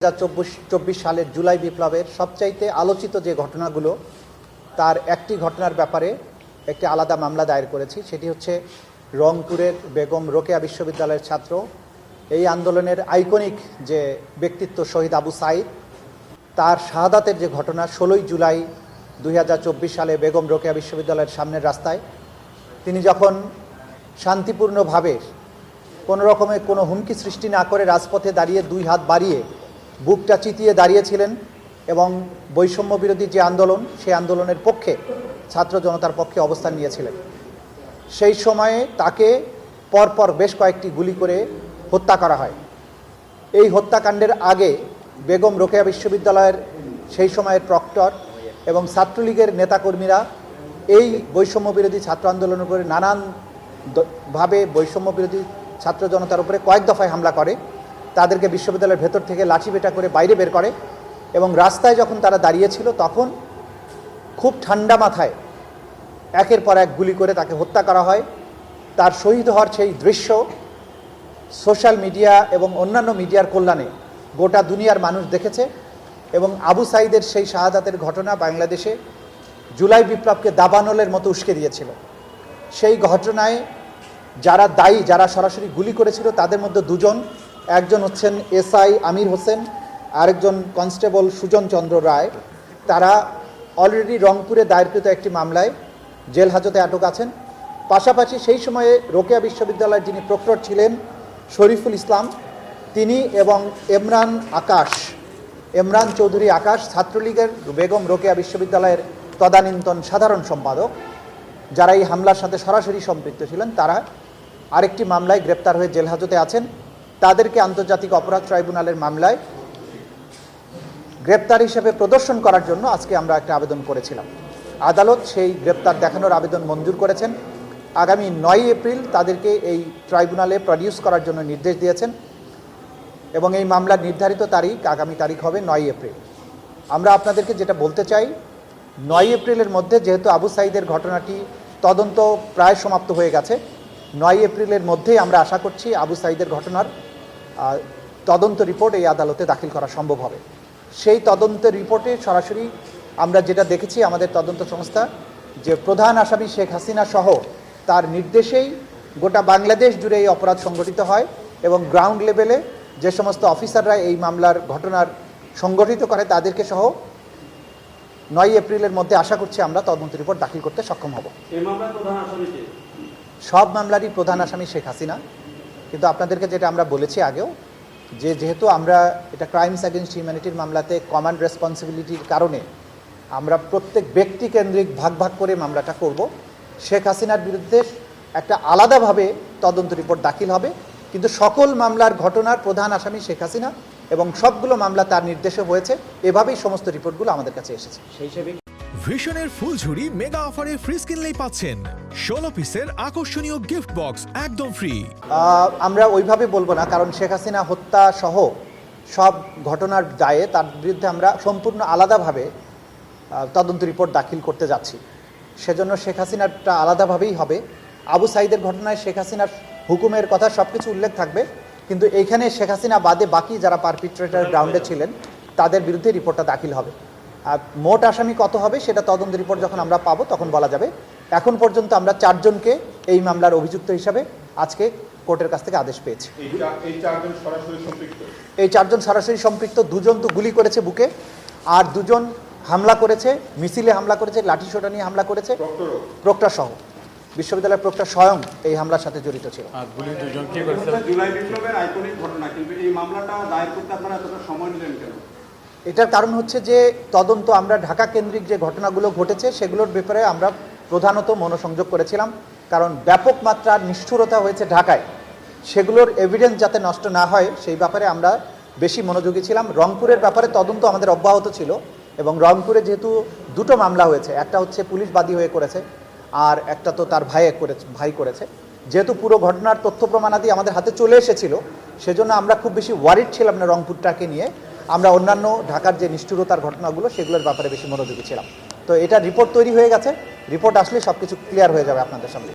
হাজার চব্বিশ চব্বিশ সালের জুলাই বিপ্লবের সবচাইতে আলোচিত যে ঘটনাগুলো, তার একটি ঘটনার ব্যাপারে একটি আলাদা মামলা দায়ের করেছি। সেটি হচ্ছে রংপুরের বেগম রোকেয়া বিশ্ববিদ্যালয়ের ছাত্র। এই আন্দোলনের আইকনিক যে ব্যক্তিত্ব শহীদ আবু সাইদ, তার শাহাদাতের যে ঘটনা ষোলোই জুলাই দুই হাজার চব্বিশ সালে বেগম রোকেয়া বিশ্ববিদ্যালয়ের সামনের রাস্তায়, তিনি যখন শান্তিপূর্ণভাবে কোনো রকমে কোনো হুমকি সৃষ্টি না করে রাজপথে দাঁড়িয়ে দুই হাত বাড়িয়ে বুকটা চিতিয়ে দাঁড়িয়েছিলেন এবং বৈষম্য বিরোধী যে আন্দোলন, সেই আন্দোলনের পক্ষে, ছাত্র জনতার পক্ষে অবস্থান নিয়েছিলেন। সেই সময়ে তাকে পরপর বেশ কয়েকটি গুলি করে হত্যা করা হয়। এই হত্যাকাণ্ডের আগে বেগম রোকেয়া বিশ্ববিদ্যালয়ের সেই সময়ের প্রক্টর এবং ছাত্রলীগের নেতাকর্মীরা এই বৈষম্য বিরোধী ছাত্র আন্দোলনের উপরে নানান দ- ভাবে বৈষম্য বিরোধী ছাত্র জনতার উপরে কয়েক দফায় হামলা করে। তাদেরকে বিশ্ববিদ্যালয়ের ভেতর থেকে লাঠিপেটা করে বাইরে বের করে এবং রাস্তায় যখন তারা দাঁড়িয়েছিল তখন খুব ঠান্ডা মাথায় একের পর এক গুলি করে তাকে হত্যা করা হয়। তার শহীদ হওয়ার সেই দৃশ্য সোশ্যাল মিডিয়া এবং অন্যান্য মিডিয়ার কল্যাণে গোটা দুনিয়ার মানুষ দেখেছে এবং আবু সাইদের সেই শাহাদাতের ঘটনা বাংলাদেশে জুলাই বিপ্লবকে দাবানলের মতো উস্কে দিয়েছিল। সেই ঘটনায় যারা দায়ী, যারা সরাসরি গুলি করেছিল, তাদের মধ্যে দুজন একজন হচ্ছেন এসআই আমির হোসেন, আরেকজন কনস্টেবল সুজন চন্দ্র রায়। তারা অলরেডি রংপুরে দায়েরকৃত একটি মামলায় জেল হাজতে আটক আছেন। পাশাপাশি সেই সময়ে রোকেয়া বিশ্ববিদ্যালয়ের যিনি প্রক্টর ছিলেন শরীফুল ইসলাম, তিনি এবং এমরান আকাশ এমরান চৌধুরী আকাশ, ছাত্রলীগের বেগম রোকেয়া বিশ্ববিদ্যালয়ের তদানীন্তন সাধারণ সম্পাদক, যারা এই হামলার সাথে সরাসরি সম্পৃক্ত ছিলেন, তারা আরেকটি মামলায় গ্রেপ্তার হয়ে জেল হাজতে আছেন। তাদেরকে আন্তর্জাতিক অপরাধ ট্রাইব্যুনালের মামলায় গ্রেপ্তার হিসেবে প্রদর্শন করার জন্য আজকে আমরা একটা আবেদন করেছিলাম। আদালত সেই গ্রেপ্তার দেখানোর আবেদন মঞ্জুর করেছেন। আগামী নয় এপ্রিল তাদেরকে এই ট্রাইব্যুনালে প্রডিউস করার জন্য নির্দেশ দিয়েছেন এবং এই মামলার নির্ধারিত তারিখ, আগামী তারিখ হবে নয় এপ্রিল। আমরা আপনাদেরকে যেটা বলতে চাই নয় এপ্রিলের মধ্যে যেহেতু আবু সাইদের ঘটনাটি তদন্ত প্রায় সমাপ্ত হয়ে গেছে নয় এপ্রিলের মধ্যেই আমরা আশা করছি আবু সাইদের ঘটনার তদন্ত রিপোর্ট এই আদালতে দাখিল করা সম্ভব হবে। সেই তদন্তের রিপোর্টে সরাসরি আমরা যেটা দেখেছি আমাদের তদন্ত সংস্থা যে প্রধান আসামি শেখ হাসিনা সহ তার নির্দেশেই গোটা বাংলাদেশ জুড়ে এই অপরাধ সংগঠিত হয় এবং গ্রাউন্ড লেভেলে যে সমস্ত অফিসাররা এই মামলার ঘটনার সংগঠিত করে তাদেরকে সহ নয় এপ্রিলের মধ্যে আশা করছি আমরা তদন্ত রিপোর্ট দাখিল করতে সক্ষম হব। সব মামলারই প্রধান আসামি শেখ হাসিনা। কিন্তু আপনাদেরকে যেটা আমরা বলেছি আগেও, যে যেহেতু আমরা এটা ক্রাইমস অ্যাগেনস্ট হিউম্যানিটির মামলাতে কমান্ড রেসপন্সিবিলিটির কারণে আমরা প্রত্যেক ব্যক্তি কেন্দ্রিক ভাগ ভাগ করে মামলাটা করব, শেখ হাসিনার বিরুদ্ধে একটা আলাদাভাবে তদন্ত রিপোর্ট দাখিল হবে। কিন্তু সকল মামলার ঘটনার প্রধান আসামি শেখ হাসিনা এবং সবগুলো মামলা তার নির্দেশে হয়েছে। এভাবেই সমস্ত রিপোর্টগুলো আমাদের কাছে এসেছে। সেই হিসেবে ভিশনের ফুলঝুরি মেগা অফারে ফ্রি কিনলেই পাচ্ছেন। ষোলো পিসের আকর্ষণীয় গিফট বক্স একদম ফ্রি আমরা ওইভাবে বলব না, কারণ শেখ হাসিনা হত্যা সহ সব ঘটনার দায়ে তার বিরুদ্ধে আমরা সম্পূর্ণ আলাদাভাবে তদন্ত রিপোর্ট দাখিল করতে যাচ্ছি। সেজন্য শেখ হাসিনারটা আলাদাভাবেই হবে। আবু সাইদের ঘটনায় শেখ হাসিনার হুকুমের কথা সব কিছু উল্লেখ থাকবে, কিন্তু এইখানে শেখ হাসিনা বাদে বাকি যারা পারপিট্রেটার গ্রাউন্ডে ছিলেন, তাদের বিরুদ্ধে রিপোর্টটা দাখিল হবে। মোট আসামি কত হবে সেটা তদন্ত রিপোর্ট যখন আমরা পাবো তখন বলা যাবে। এখন পর্যন্ত আমরা চারজনকে এই মামলার অভিযুক্ত হিসাবে আজকে কোর্টের কাছ থেকে আদেশ পেয়েছি। এই চারজন সরাসরি সম্পৃক্ত? এই চারজন সরাসরি সম্পৃক্ত দুজন তো গুলি করেছে বুকে আর দুজন হামলা করেছে মিছিলে হামলা করেছে লাঠি সোটা নিয়ে হামলা করেছে। প্রক্টর সহ। বিশ্ববিদ্যালয়ের প্রক্টর স্বয়ং এই হামলার সাথে জড়িত ছিল। জুলাই বিপ্লবের আইকনিক ঘটনা কিন্তু এই মামলাটা দায়ের করতে আপনারা এতটা সময় নিলেন কেন? এটার কারণ হচ্ছে যে তদন্ত আমরা ঢাকা কেন্দ্রিক যে ঘটনাগুলো ঘটেছে সেগুলোর ব্যাপারে আমরা প্রধানত মনোসংযোগ করেছিলাম। কারণ ব্যাপক মাত্রার নিষ্ঠুরতা হয়েছে ঢাকায়। সেগুলোর এভিডেন্স যাতে নষ্ট না হয়, সেই ব্যাপারে আমরা বেশি মনোযোগী ছিলাম। রংপুরের ব্যাপারে তদন্ত আমাদের অব্যাহত ছিল এবং রংপুরে যেহেতু দুটো মামলা হয়েছে, একটা হচ্ছে পুলিশ বাদী হয়ে করেছে আর একটা তো তার ভাইয়ে করেছে, ভাই করেছে। যেহেতু পুরো ঘটনার তথ্য প্রমাণাদি আমাদের হাতে চলে এসেছিল, সেজন্য আমরা খুব বেশি ওয়ারিড ছিলাম না রংপুরটাকে নিয়ে। আমরা অন্যান্য ঢাকার যে নিষ্ঠুরতার ঘটনাগুলো, সেগুলোর ব্যাপারে বেশি মনোযোগী ছিলাম। তো এটা রিপোর্ট তৈরি হয়ে গেছে। রিপোর্ট আসলে সব কিছু ক্লিয়ার হয়ে যাবে আপনাদের সামনে।